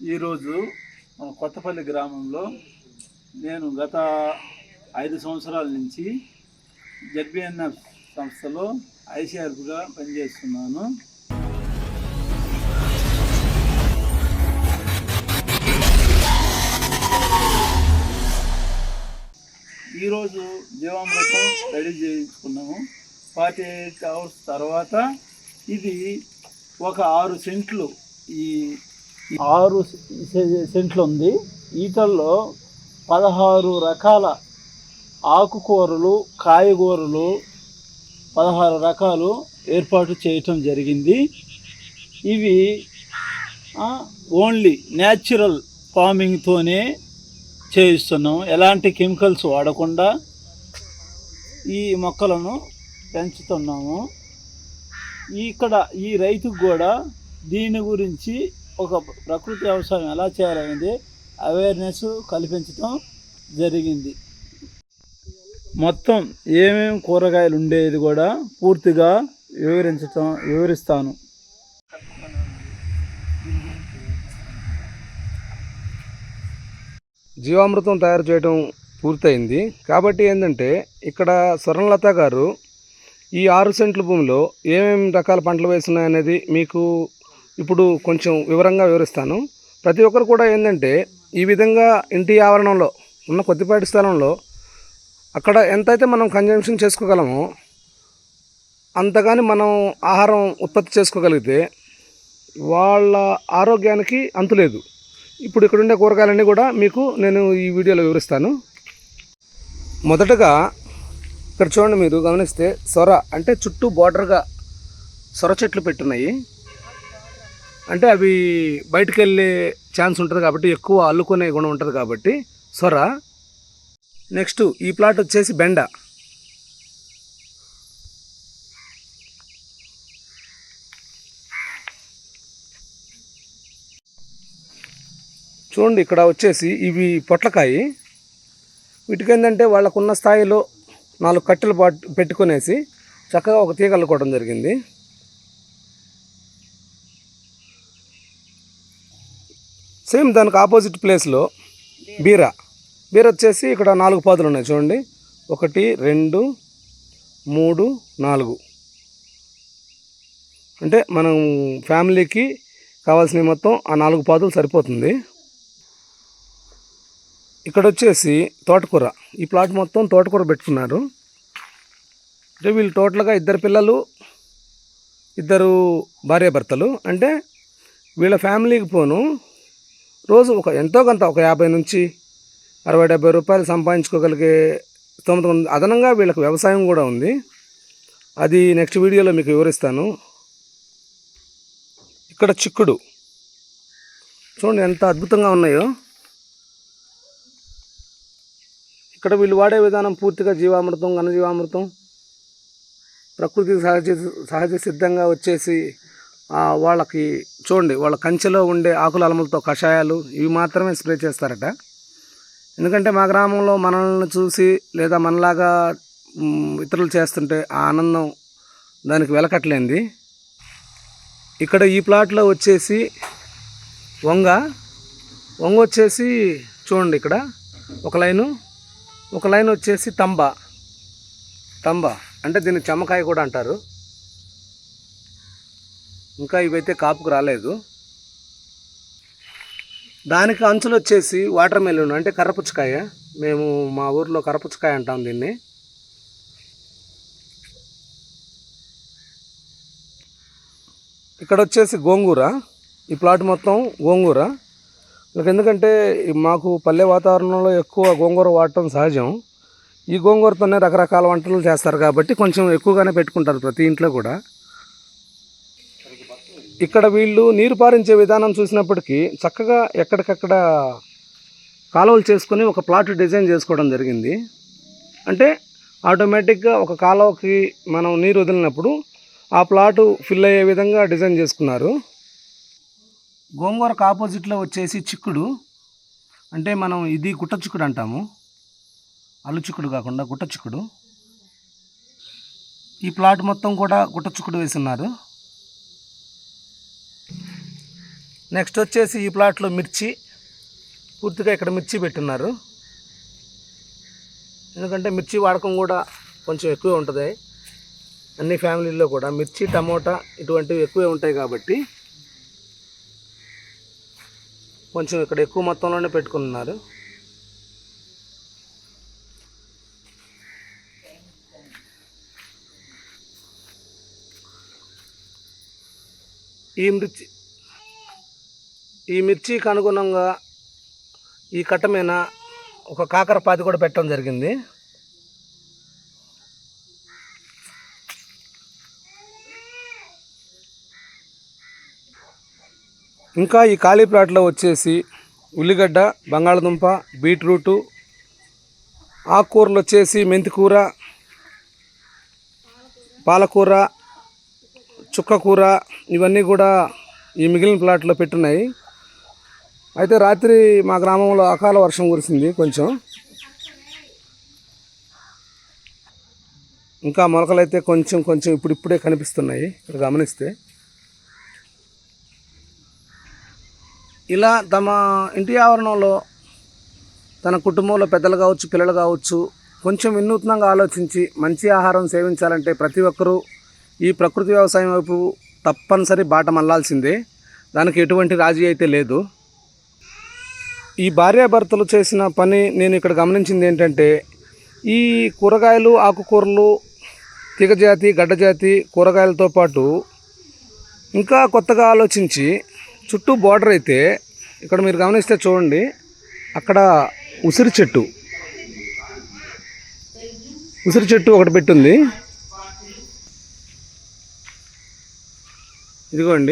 ఈరోజు మన కొత్తపల్లి గ్రామంలో నేను గత ఐదు సంవత్సరాల నుంచి జడ్బిఎన్ఎఫ్ సంస్థలో ఐసీఆర్గా పనిచేస్తున్నాను. ఈరోజు జీవామృతం రెడీ చేయించుకున్నాము. ఫార్టీ ఎయిట్ అవర్స్ తర్వాత ఇది ఒక ఆరు సెంట్లు ఈ ఆరు సె- సెంట్లు ఉంది ఈటల్లో పదహారు రకాల ఆకుకూరలు కాయగూరలు పదహారు రకాలు ఏర్పాటు చేయటం జరిగింది. ఇవి ఓన్లీ న్యాచురల్ ఫార్మింగ్తోనే చేయిస్తున్నాం. ఎలాంటి కెమికల్స్ వాడకుండా ఈ మొక్కలను పెంచుతున్నాము. ఇక్కడ ఈ రైతుకు కూడా దీని గురించి ఒక ప్రకృతి వ్యవసాయం ఎలా చేయాలనేది అవేర్నెస్ కల్పించడం జరిగింది. మొత్తం ఏమేమి కూరగాయలు ఉండేది కూడా పూర్తిగా వివరించటం వివరిస్తాను. జీవామృతం తయారు చేయడం పూర్తయింది. కాబట్టి ఏంటంటే ఇక్కడ స్వర్ణలత గారు ఈ ఆరు సెంట్ల భూమిలో ఏమేమి రకాల పంటలు వేస్తున్నాయనేది మీకు ఇప్పుడు కొంచెం వివరంగా వివరిస్తాను. ప్రతి ఒక్కరు కూడా ఏంటంటే ఈ విధంగా ఇంటి ఆవరణంలో ఉన్న కొద్దిపాటి స్థలంలో అక్కడ ఎంతైతే మనం కన్జంప్షన్ చేసుకోగలమో అంతగాని మనం ఆహారం ఉత్పత్తి చేసుకోగలిగితే వాళ్ళ ఆరోగ్యానికి అంతులేదు ఇప్పుడు ఇక్కడ ఉండే కూరగాయలన్నీ కూడా మీకు నేను ఈ వీడియోలో వివరిస్తాను. మొదటగా ఇక్కడ చూడండి మీరు గమనిస్తే సొర అంటే చుట్టూ బార్డర్గా సొర చెట్లు పెట్టున్నాయి. అంటే అవి బయటకు వెళ్ళే ఛాన్స్ ఉంటుంది కాబట్టి ఎక్కువ అల్లుకునే గుణం ఉంటుంది కాబట్టి. సొర. నెక్స్ట్ ఈ ప్లాట్ వచ్చేసి బెండ. చూడండి ఇక్కడ వచ్చేసి ఇవి పొట్లకాయ. వీటికి ఏంటంటే వాళ్ళకున్న స్థాయిలో నాలుగు కట్టెలు పెట్టుకునేసి చక్కగా ఒక తీగ అల్లుకోవడం జరిగింది. సేమ్ దానికి ఆపోజిట్ ప్లేస్లో బీర. బీర వచ్చేసి ఇక్కడ నాలుగు పాదులు ఉన్నాయి. చూడండి. ఒకటి రెండు మూడు నాలుగు. అంటే మనం ఫ్యామిలీకి కావాల్సినవి మొత్తం ఆ నాలుగు పాదులు సరిపోతుంది. ఇక్కడ వచ్చేసి తోటకూర. ఈ ప్లాట్ మొత్తం తోటకూర పెట్టుకున్నారు. అంటే వీళ్ళు టోటల్గా ఇద్దరు పిల్లలు ఇద్దరు భార్యాభర్తలు. అంటే వీళ్ళ ఫ్యామిలీకి పోను రోజు ఒక ఎంతో కొంత ఒక యాభై నుంచి అరవై డెబ్బై రూపాయలు సంపాదించుకోగలిగే స్తోమత ఉంది. అదనంగా వీళ్ళకి వ్యవసాయం కూడా ఉంది. అది నెక్స్ట్ వీడియోలో మీకు వివరిస్తాను. ఇక్కడ చిక్కుడు. చూడండి ఎంత అద్భుతంగా ఉన్నాయో. ఇక్కడ వీళ్ళు వాడే విధానం పూర్తిగా జీవామృతం ఘనజీవామృతం ప్రకృతికి సహజ సహజ సిద్ధంగా వచ్చేసి వాళ్ళకి చూడండి వాళ్ళ కంచెలో ఉండే ఆకుల అలములతో కషాయాలు ఇవి మాత్రమే స్ప్రే చేస్తారట. ఎందుకంటే మా గ్రామంలో మనల్ని చూసి లేదా మనలాగా ఇతరులు చేస్తుంటే ఆ ఆనందం దానికి వెలకట్లేంది ఇక్కడ ఈ ప్లాట్లో వచ్చేసి వంగ. వంగ వచ్చేసి చూడండి ఇక్కడ ఒక లైను. ఒక లైన్ వచ్చేసి తంబ. తంబ. అంటే దీన్ని చెమ్మకాయ కూడా అంటారు. ఇంకా ఇవైతే కాపుకు రాలేదు. దానికి అంచులు వచ్చేసి వాటర్ మెలూన్ అంటే కర్రపుచ్చకాయ. మేము మా ఊర్లో కర్రపుచ్చకాయ అంటాం దీన్ని. ఇక్కడ వచ్చేసి గోంగూర. ఈ ప్లాట్ మొత్తం గోంగూర. ఎందుకంటే మాకు పల్లె వాతావరణంలో ఎక్కువ గోంగూర వాడటం సహజం. ఈ గోంగూరతోనే రకరకాల వంటలు చేస్తారు కాబట్టి కొంచెం ఎక్కువగానే పెట్టుకుంటారు ప్రతి ఇంట్లో కూడా. ఇక్కడ వీళ్ళు నీరు పారించే విధానం చూసినప్పటికీ చక్కగా ఎక్కడికక్కడ కాలువలు చేసుకొని ఒక ప్లాట్ డిజైన్ చేసుకోవడం జరిగింది. అంటే ఆటోమేటిక్గా ఒక కాలువకి మనం నీరు వదిలినప్పుడు ఆ ప్లాటు ఫిల్ అయ్యే విధంగా డిజైన్ చేసుకున్నారు. గోంగూరకు ఆపోజిట్లో వచ్చేసి చిక్కుడు. అంటే మనం ఇది గుట్ట చిక్కుడు అంటాము. అల్లు చిక్కుడు కాకుండా గుట్ట చిక్కుడు. ఈ ప్లాట్ మొత్తం కూడా గుట్ట చిక్కుడు వేసున్నారు నెక్స్ట్ వచ్చేసి ఈ ప్లాట్లో మిర్చి పూర్తిగా ఇక్కడ మిర్చి పెట్టున్నారు ఎందుకంటే మిర్చి వాడకం కూడా కొంచెం ఎక్కువ ఉంటుంది. అన్ని ఫ్యామిలీల్లో కూడా మిర్చి టమోటా ఇటువంటివి ఎక్కువే ఉంటాయి కాబట్టి కొంచెం ఇక్కడ ఎక్కువ మొత్తంలోనే పెట్టుకున్నారు. ఈ మిర్చి ఈ మిర్చికి అనుగుణంగా ఈ కట్ట మీద ఒక కాకర పాతి కూడా పెట్టడం జరిగింది. ఇంకా ఈ ఖాళీ ప్లాట్లో వచ్చేసి ఉల్లిగడ్డ బంగాళదుంప బీట్రూటు ఆకుకూరలు వచ్చేసి మెంతికూర పాలకూర చుక్కకూర ఇవన్నీ కూడా ఈ మిగిలిన ప్లాట్లో పెట్టున్నాయి. అయితే రాత్రి మా గ్రామంలో అకాల వర్షం కురిసింది కొంచెం. ఇంకా మొలకలు అయితే కొంచెం కొంచెం ఇప్పుడిప్పుడే కనిపిస్తున్నాయి. ఇక్కడ గమనిస్తే. ఇలా తమ ఇంటి ఆవరణంలో తన కుటుంబంలో పెద్దలు కావచ్చు పిల్లలు కావచ్చు కొంచెం వినూత్నంగా ఆలోచించి మంచి ఆహారం సేవించాలంటే ప్రతి ఒక్కరూ ఈ ప్రకృతి వ్యవసాయం వైపు తప్పనిసరి బాట మల్లాల్సిందే దానికి ఎటువంటి రాజీ అయితే లేదు. ఈ భార్యాభర్తలు చేసిన పని నేను ఇక్కడ గమనించింది ఏంటంటే ఈ కూరగాయలు ఆకుకూరలు తీగజాతి గడ్డజాతి కూరగాయలతో పాటు ఇంకా కొత్తగా ఆలోచించి చుట్టూ బార్డర్ అయితే ఇక్కడ మీరు గమనిస్తే చూడండి అక్కడ ఉసిరి చెట్టు. ఉసిరి చెట్టు ఒకటి పెట్టుంది. ఇదిగోండి.